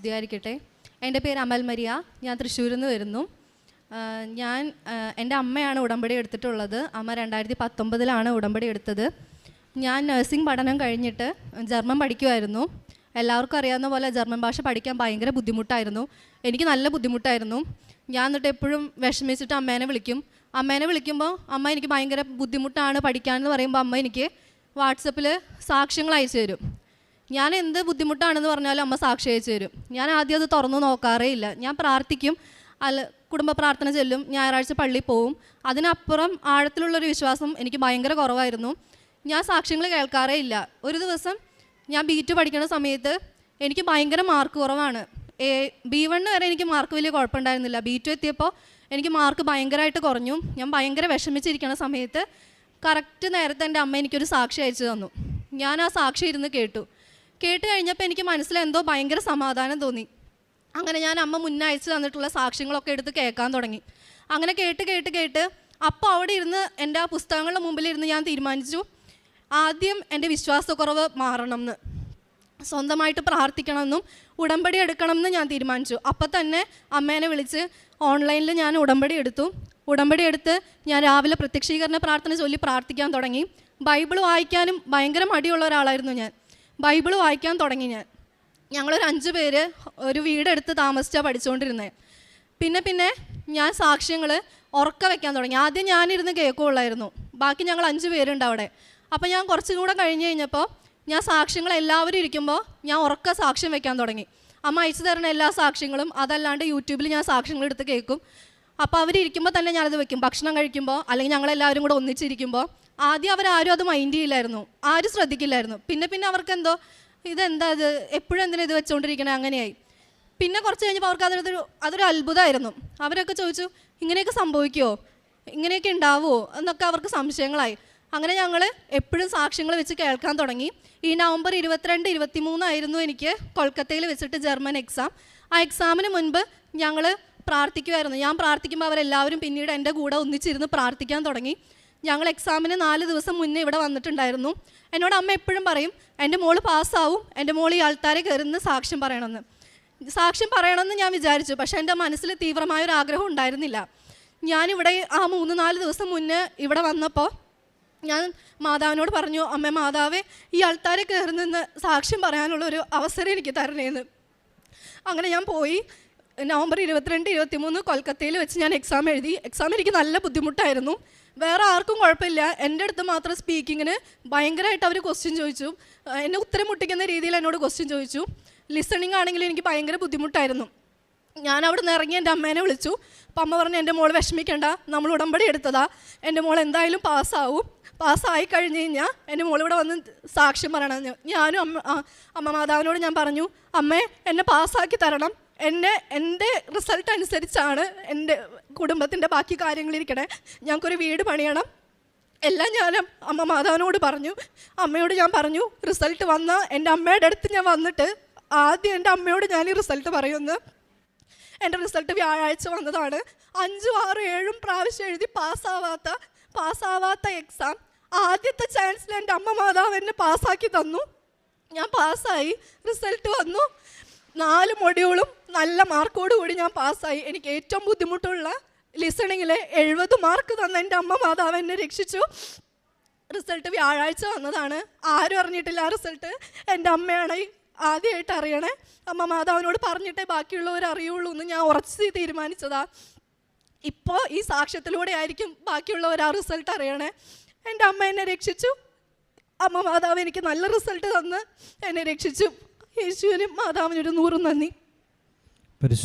സ്തുതിയായിരിക്കട്ടെ എന്റെ പേര് അമൽ മരിയ. ഞാൻ തൃശ്ശൂരിൽ നിന്ന് വരുന്നു ഞാൻ എന്റെ അമ്മയാണ് ഉടമ്പടി എടുത്തിട്ടുള്ളത്. അമ്മ രണ്ടായിരത്തി പത്തൊമ്പതിലാണ് ഉടമ്പടി എടുത്തത്. ഞാൻ നഴ്സിംഗ് പഠനം കഴിഞ്ഞിട്ട് ജർമ്മൻ പഠിക്കുമായിരുന്നു എല്ലാവർക്കും അറിയാവുന്ന പോലെ ജർമ്മൻ ഭാഷ പഠിക്കാൻ ഭയങ്കര ബുദ്ധിമുട്ടായിരുന്നു. എനിക്ക് നല്ല ബുദ്ധിമുട്ടായിരുന്നു. ഞാൻ എന്നിട്ട് എപ്പോഴും വിഷമിച്ചിട്ട് അമ്മേനെ വിളിക്കും. അമ്മേനെ വിളിക്കുമ്പോൾ അമ്മ എനിക്ക് ഭയങ്കര ബുദ്ധിമുട്ടാണ് പഠിക്കാനെന്ന് പറയുമ്പോൾ അമ്മ എനിക്ക് വാട്സപ്പിൽ സാക്ഷ്യങ്ങൾ അയച്ചു തരും. ഞാൻ എന്ത് ബുദ്ധിമുട്ടാണെന്ന് പറഞ്ഞാലും അമ്മ സാക്ഷി തരും ഞാൻ ആദ്യം അത് തുറന്നു നോക്കാറേ ഇല്ല. ഞാൻ പ്രാർത്ഥിക്കും. അല്ല കുടുംബ പ്രാർത്ഥന ചെല്ലും. ഞായറാഴ്ച പള്ളി പോവും. അതിനപ്പുറം ആഴത്തിലുള്ളൊരു വിശ്വാസം എനിക്ക് ഭയങ്കര കുറവായിരുന്നു. ഞാൻ സാക്ഷ്യങ്ങൾ കേൾക്കാറേ ഇല്ല. ഒരു ദിവസം ഞാൻ ബി ടു പഠിക്കുന്ന സമയത്ത് എനിക്ക് ഭയങ്കര മാർക്ക് കുറവാണ്. എ ബി വണ്ണ് വരെ എനിക്ക് മാർക്ക് വലിയ കുഴപ്പമുണ്ടായിരുന്നില്ല. ബി ടു എത്തിയപ്പോൾ എനിക്ക് മാർക്ക് ഭയങ്കരമായിട്ട് കുറഞ്ഞു. ഞാൻ ഭയങ്കര വിഷമിച്ചിരിക്കുന്ന സമയത്ത് കറക്റ്റ് നേരത്തെ എന്റെ അമ്മ എനിക്കൊരു സാക്ഷി അയച്ചു തന്നു. ഞാൻ ആ സാക്ഷി ഇരുന്ന് കേട്ടു. കേട്ട് കഴിഞ്ഞപ്പോൾ എനിക്ക് മനസ്സിൽ എന്തോ ഭയങ്കര സമാധാനം തോന്നി. അങ്ങനെ ഞാൻ അമ്മ മുന്നേ അയച്ചു തന്നിട്ടുള്ള സാക്ഷ്യങ്ങളൊക്കെ എടുത്ത് കേൾക്കാൻ തുടങ്ങി. അങ്ങനെ കേട്ട് കേട്ട് കേട്ട് അപ്പോൾ അവിടെ ഇരുന്ന് എന്റെ ആ പുസ്തകങ്ങളുടെ മുമ്പിലിരുന്ന് ഞാൻ തീരുമാനിച്ചു ആദ്യം എന്റെ വിശ്വാസക്കുറവ് മാറണം എന്ന് സ്വന്തമായിട്ട് പ്രാർത്ഥിക്കണമെന്നും ഉടമ്പടി എടുക്കണമെന്ന് ഞാൻ തീരുമാനിച്ചു. അപ്പം തന്നെ അമ്മേനെ വിളിച്ച് ഓൺലൈനിൽ ഞാൻ ഉടമ്പടി എടുത്തു. ഉടമ്പടി എടുത്ത് ഞാൻ രാവിലെ പ്രത്യക്ഷീകരണ പ്രാർത്ഥന ചൊല്ലി പ്രാർത്ഥിക്കാൻ തുടങ്ങി. ബൈബിൾ വായിക്കാനും ഭയങ്കര മടിയുള്ള ഒരാളായിരുന്നു ഞാൻ. ബൈബിൾ വായിക്കാൻ തുടങ്ങി ഞാൻ. ഞങ്ങളൊരു അഞ്ച് പേര് ഒരു വീടെടുത്ത് താമസിച്ചാണ് പഠിച്ചുകൊണ്ടിരുന്നത് പിന്നെ പിന്നെ ഞാൻ സാക്ഷ്യങ്ങൾ ഉറക്ക വെക്കാൻ തുടങ്ങി. ആദ്യം ഞാനിരുന്ന് കേൾക്കുള്ളായിരുന്നു ബാക്കി ഞങ്ങൾ അഞ്ച് പേരുണ്ട് അവിടെ. അപ്പോൾ ഞാൻ കുറച്ചും കൂടെ കഴിഞ്ഞ് കഴിഞ്ഞപ്പോൾ ഞാൻ സാക്ഷ്യങ്ങൾ എല്ലാവരും ഇരിക്കുമ്പോൾ ഞാൻ ഉറക്ക സാക്ഷ്യം വെക്കാൻ തുടങ്ങി. അമ്മ അയച്ചു തരുന്ന എല്ലാ സാക്ഷ്യങ്ങളും അതല്ലാണ്ട് യൂട്യൂബിൽ ഞാൻ സാക്ഷ്യങ്ങൾ എടുത്ത് കേൾക്കും. അപ്പോൾ അവരിയ്ക്കുമ്പോൾ തന്നെ ഞാനത് വെക്കും. ഭക്ഷണം കഴിക്കുമ്പോൾ അല്ലെങ്കിൽ ഞങ്ങളെല്ലാവരും കൂടെ ഒന്നിച്ചിരിക്കുമ്പോൾ ആദ്യം അവരാരും അത് മൈൻഡ് ചെയ്യില്ലായിരുന്നു. ആരും ശ്രദ്ധിക്കില്ലായിരുന്നു. പിന്നെ പിന്നെ അവർക്ക് എന്തോ ഇതെന്താ ഇത്? എപ്പോഴും എന്തിനാ ഇത് വെച്ചുകൊണ്ടിരിക്കണേ അങ്ങനെയായി. പിന്നെ കുറച്ച് കഴിഞ്ഞപ്പോൾ അവർക്ക് അതൊരു അതൊരു അത്ഭുതമായിരുന്നു അവരൊക്കെ ചോദിച്ചു ഇങ്ങനെയൊക്കെ സംഭവിക്കുമോ ഇങ്ങനെയൊക്കെ ഉണ്ടാവുമോ എന്നൊക്കെ അവർക്ക് സംശയങ്ങളായി. അങ്ങനെ ഞങ്ങൾ എപ്പോഴും സാക്ഷ്യങ്ങൾ വെച്ച് കേൾക്കാൻ തുടങ്ങി. ഈ നവംബർ ഇരുപത്തിരണ്ട് ഇരുപത്തി മൂന്നായിരുന്നു എനിക്ക് കൊൽക്കത്തയിൽ വെച്ചിട്ട് ജർമ്മൻ എക്സാം ആ എക്സാമിന് മുൻപ് ഞങ്ങൾ പ്രാർത്ഥിക്കുമായിരുന്നു ഞാൻ പ്രാർത്ഥിക്കുമ്പോൾ അവരെല്ലാവരും പിന്നീട് എന്റെ കൂടെ ഒന്നിച്ചിരുന്ന് പ്രാർത്ഥിക്കാൻ തുടങ്ങി. ഞങ്ങൾ എക്സാമിന് നാല് ദിവസം മുന്നേ ഇവിടെ വന്നിട്ടുണ്ടായിരുന്നു. എന്നോട് അമ്മ എപ്പോഴും പറയും എന്റെ മോൾ പാസ്സാവും എന്റെ മോൾ ഈ ആൾക്കാരെ കയറുന്ന സാക്ഷ്യം പറയണമെന്ന്. സാക്ഷ്യം പറയണമെന്ന് ഞാൻ വിചാരിച്ചു പക്ഷേ എന്റെ മനസ്സിൽ തീവ്രമായ ഒരു ആഗ്രഹം ഉണ്ടായിരുന്നില്ല. ഞാനിവിടെ ആ മൂന്ന് നാല് ദിവസം മുന്നേ ഇവിടെ വന്നപ്പോൾ ഞാൻ മാതാവിനോട് പറഞ്ഞു അമ്മ മാതാവേ ഈ ആൾക്കാരെ കയറി സാക്ഷ്യം പറയാനുള്ള ഒരു അവസരം എനിക്ക് തരണേന്ന്. അങ്ങനെ ഞാൻ പോയി. നവംബർ ഇരുപത്തിരണ്ട് ഇരുപത്തിമൂന്ന് കൊൽക്കത്തയിൽ വെച്ച് ഞാൻ എക്സാം എഴുതി. എക്സാം എനിക്ക് നല്ല ബുദ്ധിമുട്ടായിരുന്നു. വേറെ ആർക്കും കുഴപ്പമില്ല. എന്റെ അടുത്ത് മാത്രം സ്പീക്കിങ്ങിന് ഭയങ്കരമായിട്ട് അവർ ക്വസ്റ്റ്യൻ ചോദിച്ചു. എന്നെ ഉത്തരം മുട്ടിക്കുന്ന രീതിയിൽ എന്നോട് ക്വസ്റ്റ്യൻ ചോദിച്ചു. ലിസണിങ് ആണെങ്കിൽ എനിക്ക് ഭയങ്കര ബുദ്ധിമുട്ടായിരുന്നു. ഞാൻ അവിടെ നിന്ന് ഇറങ്ങി എന്റെ അമ്മേനെ വിളിച്ചു. അപ്പം അമ്മ പറഞ്ഞു എന്റെ മോൾ വിഷമിക്കേണ്ട. നമ്മൾ ഉടമ്പടി എടുത്തതാ. എന്റെ മോൾ എന്തായാലും പാസ്സാവും. പാസ്സായി കഴിഞ്ഞ് കഴിഞ്ഞാൽ എന്റെ മോൾ ഇവിടെ വന്ന് സാക്ഷ്യം പറയണം. ഞാനും അമ്മ അമ്മ മാതാവിനോട് ഞാൻ പറഞ്ഞു അമ്മേ എന്നെ പാസ്സാക്കി തരണം. എന്റെ എന്റെ റിസൾട്ട് അനുസരിച്ചാണ് എന്റെ കുടുംബത്തിന്റെ ബാക്കി കാര്യങ്ങളിരിക്കണേ ഞങ്ങൾക്കൊരു വീട് പണിയണം. എല്ലാം ഞാൻ അമ്മ മാതാവിനോട് പറഞ്ഞു. അമ്മയോട് ഞാൻ പറഞ്ഞു റിസൾട്ട് വന്ന എന്റെ അമ്മയുടെ അടുത്ത് ഞാൻ വന്നിട്ട് ആദ്യം എന്റെ അമ്മയോട് ഞാൻ ഈ റിസൾട്ട് പറയുന്നു. എന്റെ റിസൾട്ട് വ്യാഴാഴ്ച വന്നതാണ്. അഞ്ചും ആറും ഏഴും പ്രാവശ്യം എഴുതി പാസ്സാവാത്ത പാസ്സാവാത്ത എക്സാം ആദ്യത്തെ ചാൻസിൽ എന്റെ അമ്മ മാതാവ് എന്നെ പാസ്സാക്കി തന്നു. ഞാൻ പാസ്സായി. റിസൾട്ട് വന്നു. നാല് മൊഡ്യൂളും നല്ല മാർക്കോട് കൂടി ഞാൻ പാസ്സായി. എനിക്ക് ഏറ്റവും ബുദ്ധിമുട്ടുള്ള ലിസണിങ്ങിൽ എഴുപത് മാർക്ക് തന്ന എന്റെ അമ്മ മാതാവ് എന്നെ രക്ഷിച്ചു. റിസൾട്ട് വ്യാഴാഴ്ച വന്നതാണ്. ആരും അറിഞ്ഞിട്ടില്ല ആ റിസൾട്ട്. എന്റെ അമ്മയാണ് ആദ്യമായിട്ട് അറിയണേ. അമ്മ മാതാവിനോട് പറഞ്ഞിട്ടേ ബാക്കിയുള്ളവർ അറിയുള്ളൂ എന്ന് ഞാൻ ഉറച്ച് തീരുമാനിച്ചതാ. ഇപ്പോൾ ഈ സാക്ഷ്യത്തിലൂടെ ആയിരിക്കും ബാക്കിയുള്ളവർ ആ റിസൾട്ട് അറിയണേ. എന്റെ അമ്മ എന്നെ രക്ഷിച്ചു. അമ്മ മാതാവ് എനിക്ക് നല്ല റിസൾട്ട് തന്ന് എന്നെ രക്ഷിച്ചു. യേശുവിനും മാതാവിനൊരു നൂറും നന്ദി. പരിശുദ്ധ